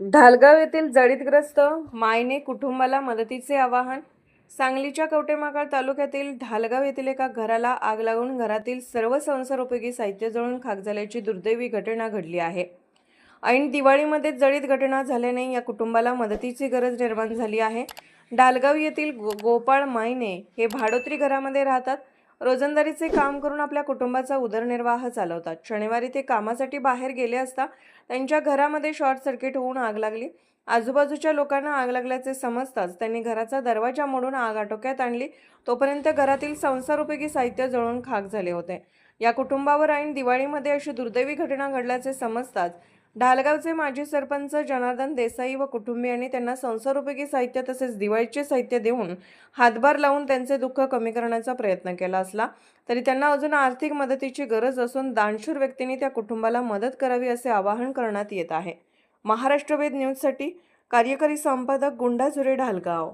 ढालगाव येथील जळीतग्रस्त मायने कुटुंबाला मदतीचे आवाहन. सांगलीच्या कवटेमाकाळ तालुक्यातील ढालगाव येथील एका घराला आग लागून घरातील सर्व संसारोपयोगी साहित्य जळून खाक झाल्याची दुर्दैवी घटना घडली आहे. ऐन दिवाळीमध्ये जळीत घटना झाल्याने या कुटुंबाला मदतीची गरज निर्माण झाली आहे. डालगाव येथील गो गोपाळ मायने हे भाडोत्री घरामध्ये राहतात. रोजंदारीचे काम करून आपल्या कुटुंबाचा उदरनिर्वाह चालवतात. शनिवारी ते कामासाठी बाहेर गेले असता त्यांच्या घरामध्ये शॉर्ट सर्किट होऊन आग लागली. आजूबाजूच्या लोकांना आग लागल्याचे समजताच त्यांनी घराचा दरवाजा मोडून आग आटोक्यात आणली. तोपर्यंत घरातील संसारोपयोगी साहित्य जळून खाक झाले होते. या कुटुंबावर ऐन दिवाळीमध्ये अशी दुर्दैवी घटना घडल्याचे समजताच ढालगावचे माजी सरपंच जनार्दन देसाई व कुटुंबियांनी त्यांना संसारोपयोगी साहित्य तसेच दिवाळीचे साहित्य देऊन हातभार लावून त्यांचे दुःख कमी करण्याचा प्रयत्न केला असला तरी त्यांना अजून आर्थिक मदतीची गरज असून दानशूर व्यक्तींनी त्या कुटुंबाला मदत करावी असे आवाहन करण्यात येत आहे. महाराष्ट्रवेद न्यूजसाठी कार्यकारी संपादक गुंडाझुरे ढालगाव.